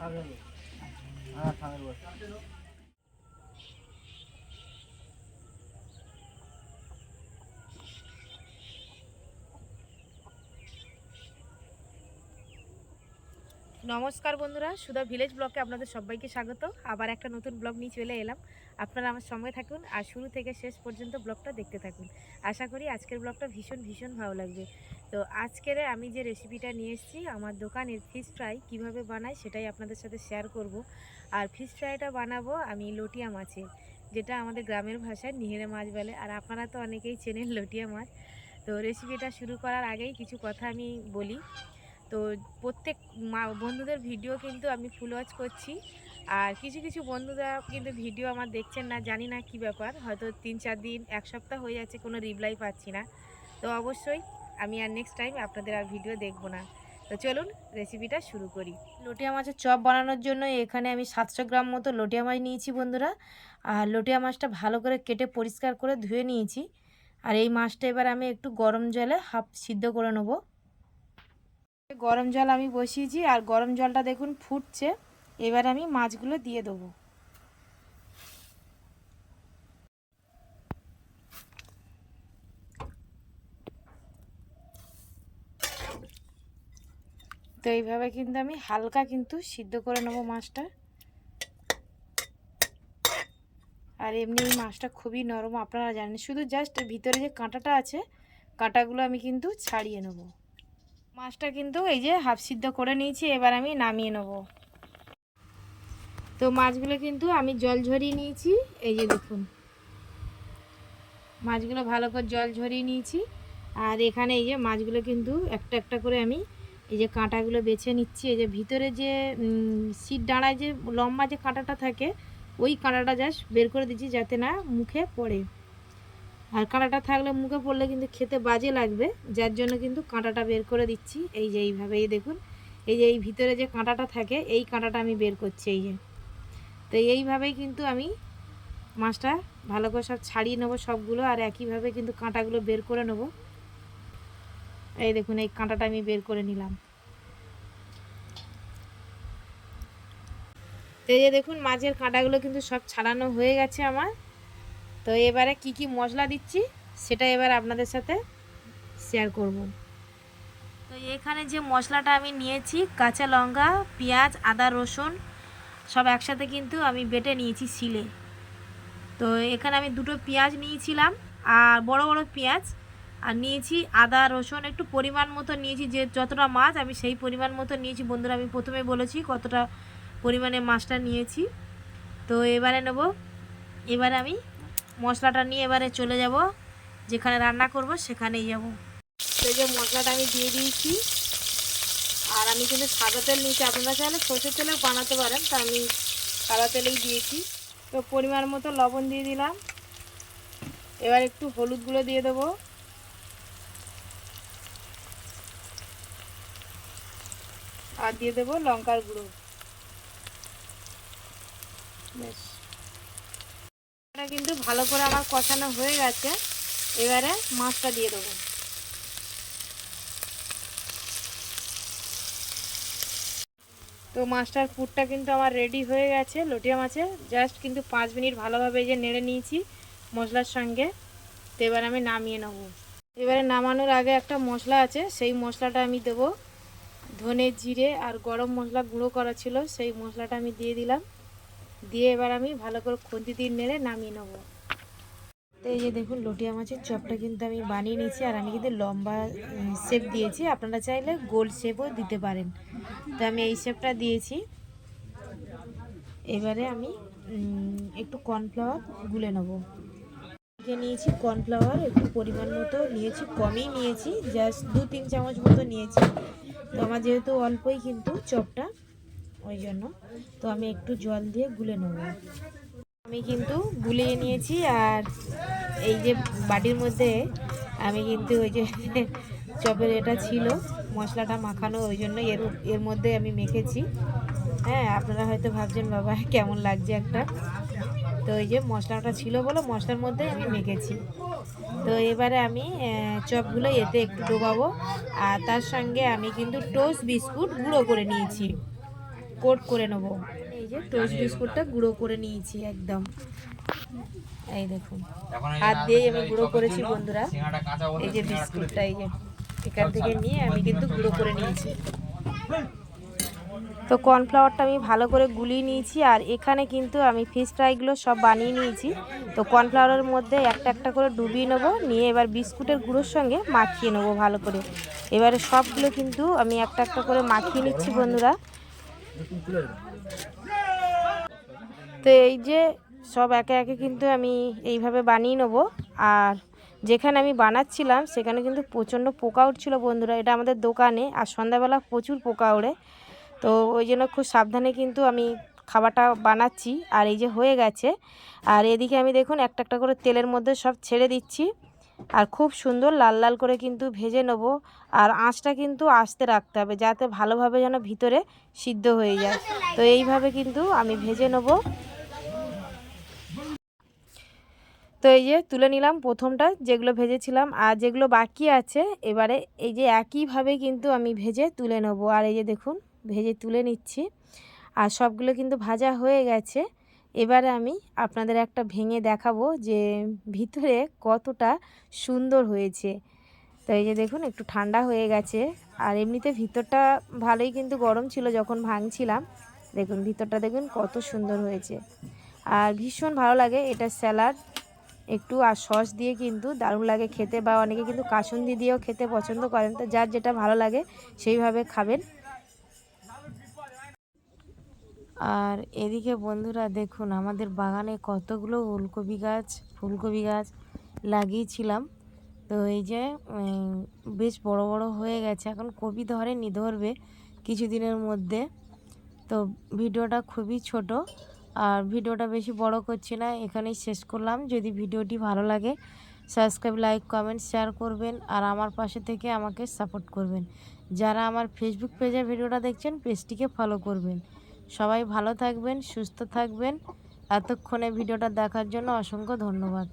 आगे हाँ নমস্কার বন্ধুরা, সুধা ভিলেজ ব্লগে আপনাদের সবাইকে স্বাগত। আবার একটা নতুন ব্লগ নিয়ে চলে এলাম। আপনারা আমার সঙ্গে থাকুন আর শুরু থেকে শেষ পর্যন্ত ব্লগটা দেখতে থাকুন। আশা করি আজকের ব্লগটা ভীষণ ভীষণ ভালো লাগবে। তো আজকের আমি যে রেসিপিটা নিয়ে এসেছি, আমার দোকানের ফিশ ফ্রাই কীভাবে বানাই সেটাই আপনাদের সাথে শেয়ার করব। আর ফিশ ফ্রাইটা বানাবো আমি লটিয়া মাছের, যেটা আমাদের গ্রামের ভাষায় নিহেরে মাছ বলে, আর আপনারা তো অনেকেই চেনেন লটিয়া মাছ। তো রেসিপিটা শুরু করার আগেই কিছু কথা আমি বলি। তো প্রত্যেক মা, বন্ধুদের ভিডিও কিন্তু আমি ফুল ওয়াচ করছি। আর কিছু কিছু বন্ধুরা কিন্তু ভিডিও আমার দেখছেন না, জানি না কি ব্যাপার। হয়তো তিন, চার দিন, এক সপ্তাহ হয়ে যাচ্ছে, কোনো রিপ্লাই পাচ্ছি না। তো অবশ্যই আমি আর নেক্সট টাইম আপনাদের আর ভিডিও দেখব না। তো চলুন রেসিপিটা শুরু করি। লটিয়া মাছের চপ বানানোর জন্য এখানে আমি সাতশো গ্রাম মতো লটিয়া মাছ নিয়েছি বন্ধুরা। আর লটিয়া মাছটা ভালো করে কেটে পরিষ্কার করে ধুয়ে নিয়েছি। আর এই মাছটা এবার আমি একটু গরম জলে হাফ সিদ্ধ করে নেব। গরম জল আমি বসিয়েছি আর গরম জলটা দেখুন ফুটছে। এবার আমি মাছগুলো দিয়ে দেবো। তো এইভাবে কিন্তু আমি হালকা কিন্তু সিদ্ধ করে নেব মাছটা। আর এমনি এই মাছটা খুবই নরম, আপনারা জানেন। শুধু জাস্ট ভিতরে যে কাঁটাটা আছে, কাঁটাগুলো আমি কিন্তু ছাড়িয়ে নেব। মাছটা কিন্তু এই যে হাফ সিদ্ধ করে নিয়েছি, এবার আমি নামিয়ে নেব। তো মাছগুলো কিন্তু আমি জল ঝরিয়ে নিয়েছি, এই যে দেখুন। মাছগুলো ভালো করে জল ঝরিয়ে নিয়েছি, আর এখানে এই যে মাছগুলো কিন্তু একটা একটা করে আমি এই যে কাঁটাগুলো বেছে নিচ্ছি। এই যে ভিতরে যে সিট ডাঁড়ায় যে লম্বা যে কাঁটাটা থাকে, ওই কাঁটাটা জাস্ট বের করে দিচ্ছি যাতে না মুখে পড়ে। আর কাঁটাটা থাকলে মুখে পড়লে কিন্তু খেতে বাজে লাগবে, যার জন্য কিন্তু কাঁটাটা বের করে দিচ্ছি। এই যে এইভাবে এই দেখুন, এই যে এই ভিতরে যে কাঁটাটা থাকে, এই কাঁটাটা আমি বের করছি, এই যে। তো এইভাবেই কিন্তু আমি মাছটা ভালো করে সব ছাড়িয়ে নেব সবগুলো, আর একইভাবে কিন্তু কাঁটাগুলো বের করে নেব। এই দেখুন, এই কাঁটাটা আমি বের করে নিলাম। এই যে দেখুন, মাছের কাঁটাগুলো কিন্তু সব ছাড়ানো হয়ে গেছে আমার। তো এবারে কি কি মশলা দিচ্ছি, সেটা এবার আপনাদের সাথে শেয়ার করব। তো এখানে যে মশলাটা আমি নিয়েছি, কাঁচা লঙ্কা, পেঁয়াজ, আদা, রসুন, সব একসাথে কিন্তু আমি বেটে নিয়েছি শিলে। তো এখানে আমি দুটো পেঁয়াজ নিয়েছিলাম, আর বড় বড় পেঁয়াজ, আর নিয়েছি আদা, রসুন, একটু পরিমাণ মতো নিয়েছি, যে যতটা মাছ আমি সেই পরিমাণ মতো নিয়েছি। বন্ধুরা, আমি প্রথমে বলেছি কতটা পরিমাণে মাছটা নিয়েছি। তো এবারে নেব, এবারে আমি মশলাটা নিয়ে এবারে চলে যাব। যেখানে রান্না করব সেখানেই যাব। এই যে মশলাটা আমি দিয়ে দিয়েছি। আর আমি কিন্তু সাদা তেল নিয়েছি। আপনারা চাইলে সর্ষের তেলেও বানাতে পারেন, তা আমি সাদা তেলেই দিয়েছি। তো পরিমাণ মতো লবণ দিয়ে দিলাম। এবার একটু হলুদ গুঁড়ো দিয়ে দেবো। আর দিয়ে দেবো লঙ্কার গুঁড়ো। বেশ ভালো করে আমার কষানো হয়ে গেছে, এবারে মাছটা দিয়ে দেবো। তো মাছটার পুরটা কিন্তু আমার রেডি হয়ে গেছে, লটিয়া মাছের। জাস্ট কিন্তু পাঁচ মিনিট ভালোভাবে যে নেড়ে নিয়েছি মশলার সঙ্গে। তো এবার আমি নামিয়ে নেব। এবারে নামানোর আগে একটা মশলা আছে, সেই মশলাটা আমি দেবো। ধনে জিরে আর গরম মশলা গুঁড়ো করা ছিল, সেই মশলাটা আমি দিয়ে দিলাম। দিয়ে এবার আমি ভালো করে খুন্তি দিয়ে নেড়ে নামিয়ে নেব। তো এই যে দেখুন লটিয়া মাছের চপটা কিন্তু আমি বানিয়ে নিয়েছি, আর আমি কিন্তু লম্বা শেপ দিয়েছি। আপনারা চাইলে গোল শেপও দিতে পারেন। তো আমি এই শেপটা দিয়েছি। এবারে আমি একটু কর্নফ্লাওয়ার গুলে নেব। নিয়েছি কর্নফ্লাওয়ার একটু পরিমাণ মতো নিয়েছি, কমই নিয়েছি জাস্ট দু তিন চামচ মতো নিয়েছি। তো আমার যেহেতু অল্পই কিন্তু চপটা, ওই জন্য। তো আমি একটু জল দিয়ে গুলে নেব। আমি কিন্তু গুলিয়ে নিয়েছি আর এই যে বাটির মধ্যে আমি কিন্তু ওই যে চপের এটা ছিল, মশলাটা মাখানো, ওই জন্য এর এর মধ্যে আমি মেখেছি। হ্যাঁ আপনারা হয়তো ভাবছেন, বাবা, কেমন লাগছে একটা? তো ওই যে মশলাটা ছিল বলে মশলার মধ্যে আমি মেখেছি। তো এবারে আমি চপগুলো এতে একটু ডোবাবো। আর তার সঙ্গে আমি কিন্তু টোস্ট বিস্কুট গুঁড়ো করে নিয়েছি। কোট করে নেব। যে টোস্ট বিস্কুটটা গুঁড়ো করে নিয়েছি একদম। এই দেখুন হাত দিয়ে আমি গুঁড়ো করেছি বন্ধুরা। এই যে বিস্কুটটা এই যে এখান থেকে নিয়ে আমি কিন্তু গুঁড়ো করে নিয়েছি। তো কর্নফ্লাওয়ারটা আমি ভালো করে গুলিয়ে নিয়েছি আর এখানে কিন্তু আমি ফিশ ফ্রাইগুলো সব বানিয়ে নিয়েছি। তো কর্নফ্লাওয়ারের মধ্যে একটা একটা করে ডুবিয়ে নেব নিয়ে এবার বিস্কুটের গুঁড়োর সঙ্গে মাখিয়ে নেব ভালো করে। এবারে সবগুলো কিন্তু আমি একটা একটা করে মাখিয়ে নিচ্ছি বন্ধুরা। তো এই যে সব একে একে কিন্তু আমি এইভাবে বানিয়ে নেব। আর যেখানে আমি বানাচ্ছিলাম, সেখানে কিন্তু প্রচণ্ড পোকা উঠছিল বন্ধুরা। এটা আমাদের দোকানে আর সন্ধ্যাবেলা প্রচুর পোকা ওড়ে। তো ওই জন্য খুব সাবধানে কিন্তু আমি খাবারটা বানাচ্ছি। আর এই যে হয়ে গেছে। আর এদিকে আমি দেখুন, একটা একটা করে তেলের মধ্যে সব ছেড়ে দিচ্ছি। আর খুব সুন্দর লাল লাল করে কিন্তু ভেজে নেব। আর আঁচটা কিন্তু আস্তে রাখতে হবে, যাতে ভালোভাবে যেন ভিতরে সিদ্ধ হয়ে যায়। তো এইভাবে কিন্তু আমি ভেজে নেব। তো এই যে তুলে নিলাম প্রথমটা, যেগুলো ভেজেছিলাম। আর যেগুলো বাকি আছে, এবারে এই যে একইভাবে কিন্তু আমি ভেজে তুলে নেব। আর এই যে দেখুন, ভেজে তুলে নিচ্ছি। আর সবগুলো কিন্তু ভাজা হয়ে গেছে। এবারে আমি আপনাদের একটা ভেঙে দেখাবো যে ভিতরে কতটা সুন্দর হয়েছে। তো এই যে দেখুন, একটু ঠান্ডা হয়ে গেছে। আর এমনিতে ভিতরটা ভালোই কিন্তু গরম ছিল যখন ভাঙছিলাম। দেখুন, ভিতরটা দেখুন কত সুন্দর হয়েছে। আর ভীষণ ভালো লাগে এটা স্যালাড। একটু আর সস দিয়ে কিন্তু দারুণ লাগে খেতে বা অনেকে কিন্তু কাসুন্দি দিয়েও খেতে পছন্দ করেন। তো যার যেটা ভালো লাগে সেইভাবে খাবেন। আর এদিকে বন্ধুরা দেখুন, আমাদের বাগানে কতগুলো ওলকপি গাছ, ফুলকপি গাছ লাগিয়েছিলাম। তো এই যে বেশ বড় বড় হয়ে গেছে। এখন কপি ধরেনি, ধরবে কিছুদিনের মধ্যে। তো ভিডিওটা খুবই ছোট। আর ভিডিওটা বেশি বড় করছি না, এখানেই শেষ করলাম। যদি ভিডিওটি ভালো লাগে সাবস্ক্রাইব লাইক কমেন্ট শেয়ার করবেন আর আমার পাশে থেকে আমাকে সাপোর্ট করবেন। যারা আমার ফেসবুক পেজে ভিডিওটা দেখছেন পেজটিকে ফলো করবেন। সবাই ভালো থাকবেন, সুস্থ থাকবেন। এতক্ষণে ভিডিওটা দেখার জন্য অসংখ্য ধন্যবাদ।